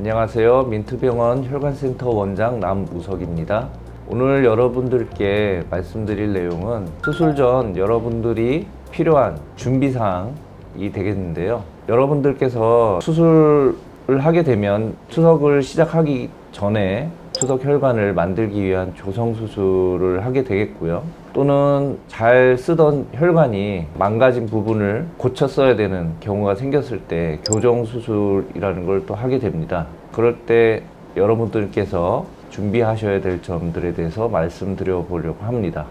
안녕하세요. 민트병원 혈관센터 원장 남우석입니다. 오늘 여러분들께 말씀드릴 내용은 수술 전 여러분들이 필요한 준비사항이 되겠는데요. 여러분들께서 수술을 하게 되면 투석을 시작하기 전에 투석 혈관을 만들기 위한 조성 수술을 하게 되겠고요. 또는 잘 쓰던 혈관이 망가진 부분을 고쳐 써야 되는 경우가 생겼을 때 교정 수술이라는 걸 또 하게 됩니다. 그럴 때 여러분들께서 준비하셔야 될 점들에 대해서 말씀드려 보려고 합니다.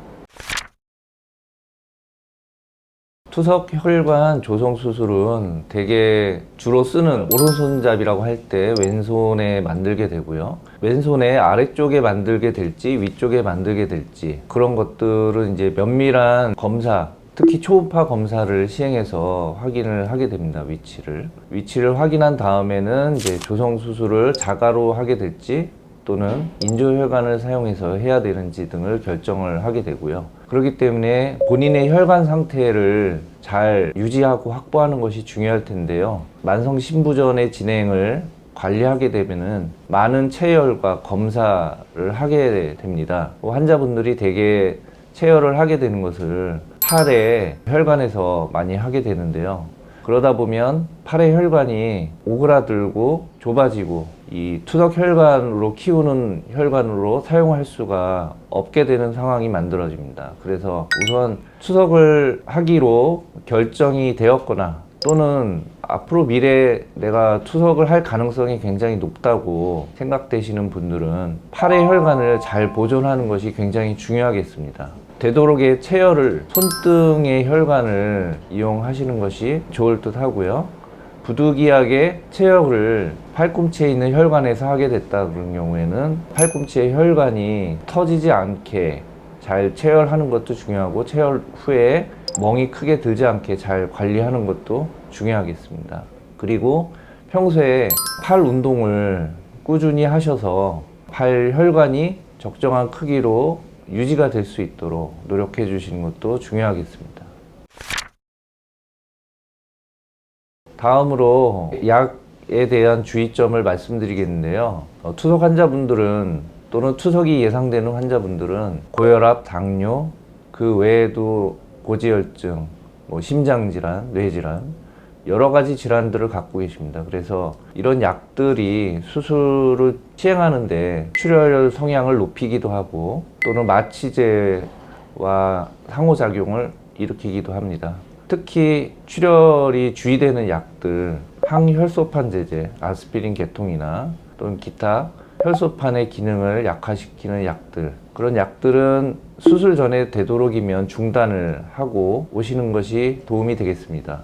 투석 혈관 조성 수술은 대개 주로 쓰는 오른손잡이라고 할 때 왼손에 만들게 되고요. 왼손에 아래쪽에 만들게 될지 위쪽에 만들게 될지 그런 것들은 이제 면밀한 검사 특히 초음파 검사를 시행해서 확인을 하게 됩니다. 위치를. 위치를 확인한 다음에는 이제 조성 수술을 자가로 하게 될지 또는 인조혈관을 사용해서 해야 되는지 등을 결정을 하게 되고요. 그렇기 때문에 본인의 혈관 상태를 잘 유지하고 확보하는 것이 중요할 텐데요. 만성 신부전의 진행을 관리하게 되면은 많은 체열과 검사를 하게 됩니다. 환자분들이 대개 체열을 하게 되는 것을 팔에 혈관에서 많이 하게 되는데요. 그러다 보면 팔의 혈관이 오그라들고 좁아지고 이 투석 혈관으로 키우는 혈관으로 사용할 수가 없게 되는 상황이 만들어집니다. 그래서 우선 투석을 하기로 결정이 되었거나 또는 앞으로 미래에 내가 투석을 할 가능성이 굉장히 높다고 생각되시는 분들은 팔의 혈관을 잘 보존하는 것이 굉장히 중요하겠습니다. 되도록의 체열을 손등의 혈관을 이용하시는 것이 좋을 듯 하고요. 부득이하게 체열을 팔꿈치에 있는 혈관에서 하게 됐다 그런 경우에는 팔꿈치의 혈관이 터지지 않게 잘 체열하는 것도 중요하고 체열 후에 멍이 크게 들지 않게 잘 관리하는 것도 중요하겠습니다. 그리고 평소에 팔 운동을 꾸준히 하셔서 팔 혈관이 적정한 크기로 유지가 될 수 있도록 노력해 주시는 것도 중요하겠습니다. 다음으로 약에 대한 주의점을 말씀드리겠는데요. 어, 투석 환자분들은 또는 투석이 예상되는 환자분들은 고혈압, 당뇨, 그 외에도 고지혈증, 뭐 심장질환, 뇌질환, 여러 가지 질환들을 갖고 계십니다. 그래서 이런 약들이 수술을 시행하는데 출혈 성향을 높이기도 하고 또는 마취제와 상호작용을 일으키기도 합니다. 특히 출혈이 주의되는 약들, 항혈소판 제제, 아스피린 계통이나 또는 기타 혈소판의 기능을 약화시키는 약들 그런 약들은 수술 전에 되도록이면 중단을 하고 오시는 것이 도움이 되겠습니다.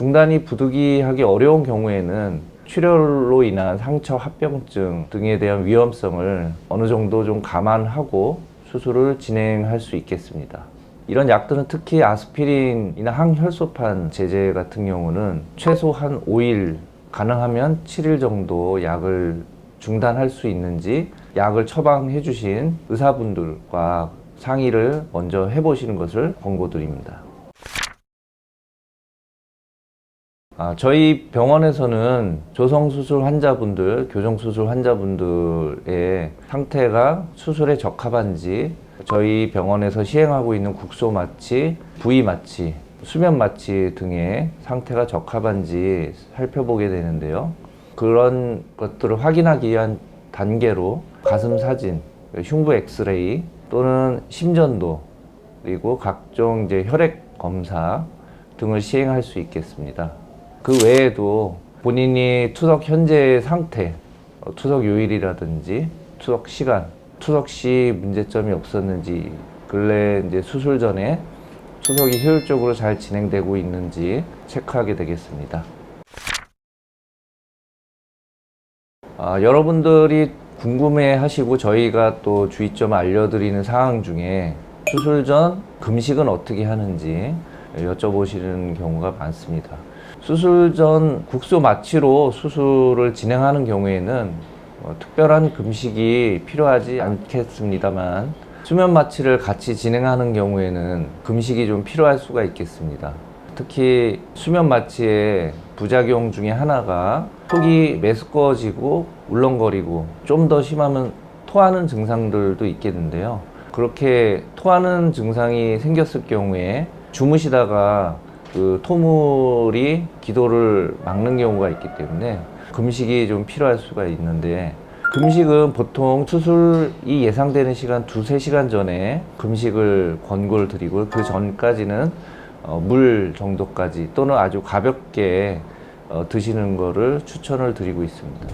중단이 부득이하기 어려운 경우에는 출혈로 인한 상처 합병증 등에 대한 위험성을 어느 정도 좀 감안하고 수술을 진행할 수 있겠습니다. 이런 약들은 특히 아스피린이나 항혈소판 제제 같은 경우는 최소 한 5일 가능하면 7일 정도 약을 중단할 수 있는지 약을 처방해 주신 의사분들과 상의를 먼저 해보시는 것을 권고드립니다. 아, 저희 병원에서는 조성수술 환자분들, 교정수술 환자분들의 상태가 수술에 적합한지 저희 병원에서 시행하고 있는 국소 마취, 부위 마취, 수면 마취 등의 상태가 적합한지 살펴보게 되는데요. 그런 것들을 확인하기 위한 단계로 가슴 사진, 흉부 엑스레이 또는 심전도 그리고 각종 이제 혈액 검사 등을 시행할 수 있겠습니다. 그 외에도 본인이 투석 현재 상태, 어, 투석 요일이라든지 투석 시간, 투석 시 문제점이 없었는지 근래 이제 수술 전에 투석이 효율적으로 잘 진행되고 있는지 체크하게 되겠습니다. 아, 여러분들이 궁금해 하시고 저희가 또 주의점 알려드리는 사항 중에 수술 전 금식은 어떻게 하는지 여쭤보시는 경우가 많습니다. 수술 전 국소 마취로 수술을 진행하는 경우에는 어, 특별한 금식이 필요하지 않겠습니다만 수면 마취를 같이 진행하는 경우에는 금식이 좀 필요할 수가 있겠습니다. 특히 수면 마취의 부작용 중에 하나가 속이 메스꺼워지고 울렁거리고 좀 더 심하면 토하는 증상들도 있겠는데요. 그렇게 토하는 증상이 생겼을 경우에 주무시다가 그 토물이 기도를 막는 경우가 있기 때문에 금식이 좀 필요할 수가 있는데 금식은 보통 수술이 예상되는 시간 두세 시간 전에 금식을 권고를 드리고 그 전까지는 어, 물 정도까지 또는 아주 가볍게 어, 드시는 거를 추천을 드리고 있습니다.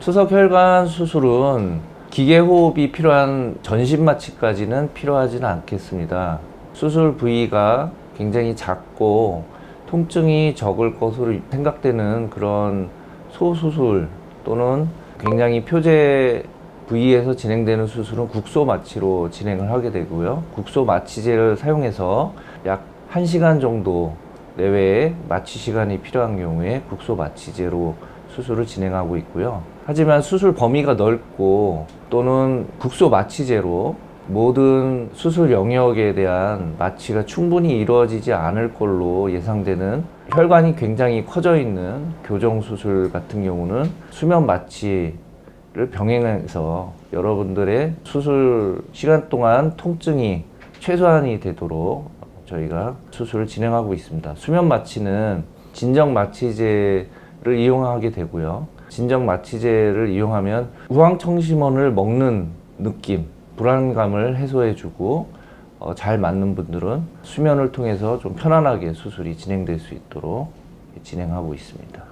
투석 혈관 수술은 기계 호흡이 필요한 전신 마취까지는 필요하지는 않겠습니다. 수술 부위가 굉장히 작고 통증이 적을 것으로 생각되는 그런 소수술 또는 굉장히 표제 부위에서 진행되는 수술은 국소 마취로 진행을 하게 되고요. 국소 마취제를 사용해서 약 1시간 정도 내외에 마취 시간이 필요한 경우에 국소 마취제로 수술을 진행하고 있고요. 하지만 수술 범위가 넓고 또는 국소 마취제로 모든 수술 영역에 대한 마취가 충분히 이루어지지 않을 걸로 예상되는 혈관이 굉장히 커져 있는 교정 수술 같은 경우는 수면 마취를 병행해서 여러분들의 수술 시간 동안 통증이 최소한이 되도록 저희가 수술을 진행하고 있습니다. 수면 마취는 진정 마취제 를 이용하게 되고요. 진정 마취제를 이용하면 우황청심원을 먹는 느낌, 불안감을 해소해주고 어, 잘 맞는 분들은 수면을 통해서 좀 편안하게 수술이 진행될 수 있도록 진행하고 있습니다.